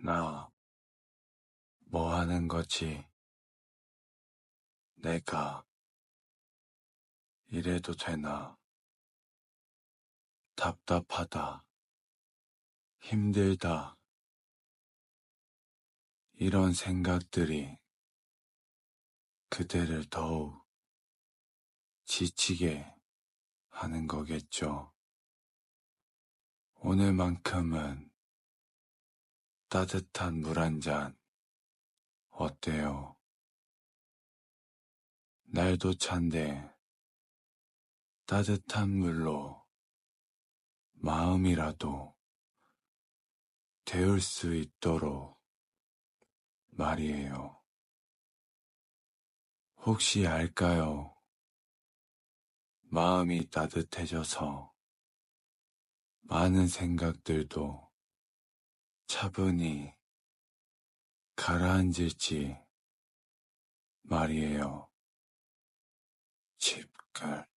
나, 뭐 하는 거지? 내가, 이래도 되나? 답답하다. 힘들다. 이런 생각들이 그대를 더욱 지치게 하는 거겠죠. 오늘만큼은 따뜻한 물 한 잔 어때요? 날도 찬데 따뜻한 물로 마음이라도 데울 수 있도록 말이에요. 혹시 알까요? 마음이 따뜻해져서 많은 생각들도 차분히 가라앉을지 말이에요. 집갈